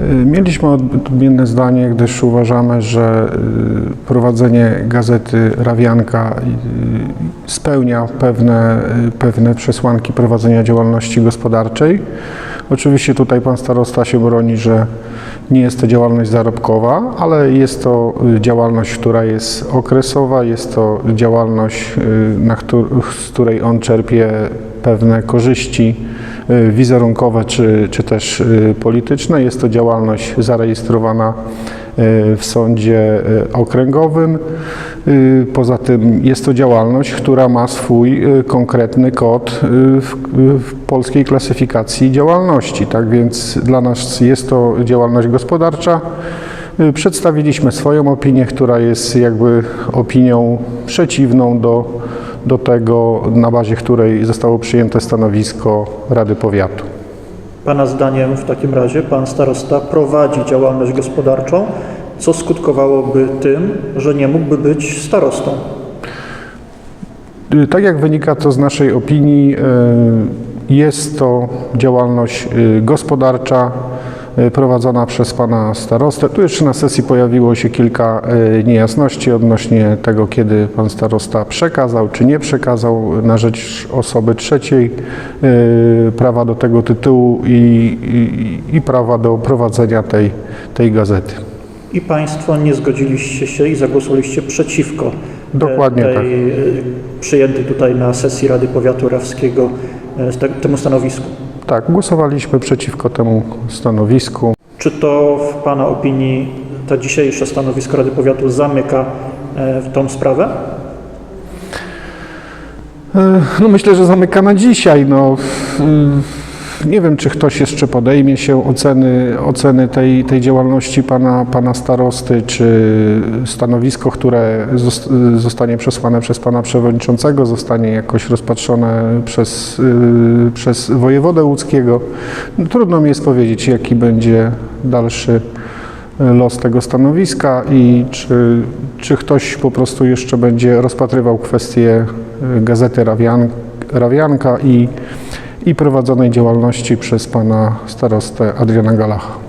Y, Mieliśmy odmienne zdanie, gdyż uważamy, że y, prowadzenie gazety Rawianka y, spełnia pewne, pewne przesłanki prowadzenia działalności gospodarczej. Oczywiście tutaj pan starosta się broni, że nie jest to działalność zarobkowa, ale jest to działalność, która jest okresowa, jest to działalność, na z której on czerpie pewne korzyści wizerunkowe czy, czy też y, polityczne. Jest to działalność zarejestrowana y, w sądzie y, okręgowym. Y, Poza tym jest to działalność, która ma swój y, konkretny kod y, w, w polskiej klasyfikacji działalności. Tak więc dla nas jest to działalność gospodarcza. Y, Przedstawiliśmy swoją opinię, która jest jakby opinią przeciwną do, do tego, na bazie której zostało przyjęte stanowisko Rady Powiatu. Pana zdaniem w takim razie pan starosta prowadzi działalność gospodarczą, co skutkowałoby tym, że nie mógłby być starostą. Y, Tak jak wynika to z naszej opinii, y, jest to działalność y, gospodarcza prowadzona przez pana starostę. Tu jeszcze na sesji pojawiło się kilka y, niejasności odnośnie tego, kiedy pan starosta przekazał czy nie przekazał na rzecz osoby trzeciej y, prawa do tego tytułu i, i, i prawa do prowadzenia tej, tej gazety. I państwo nie zgodziliście się i zagłosowaliście przeciwko e, Dokładnie tej, tak. e, przyjętej tutaj na sesji Rady Powiatu Rawskiego e, te- temu stanowisku. Tak, głosowaliśmy przeciwko temu stanowisku. Czy to w Pana opinii to dzisiejsze stanowisko Rady Powiatu zamyka e, w tą sprawę? E, No myślę, że zamyka na dzisiaj. No, y, nie wiem, czy ktoś jeszcze podejmie się oceny, oceny tej, tej działalności pana, pana starosty, czy stanowisko, które zos- zostanie przesłane przez pana przewodniczącego, zostanie jakoś rozpatrzone przez, y, przez wojewodę łódzkiego. No, trudno mi jest powiedzieć, jaki będzie dalszy los tego stanowiska i czy, czy ktoś po prostu jeszcze będzie rozpatrywał kwestię y, gazety Rawian, Rawianka i, i prowadzonej działalności przez pana starostę Adriana Galacha.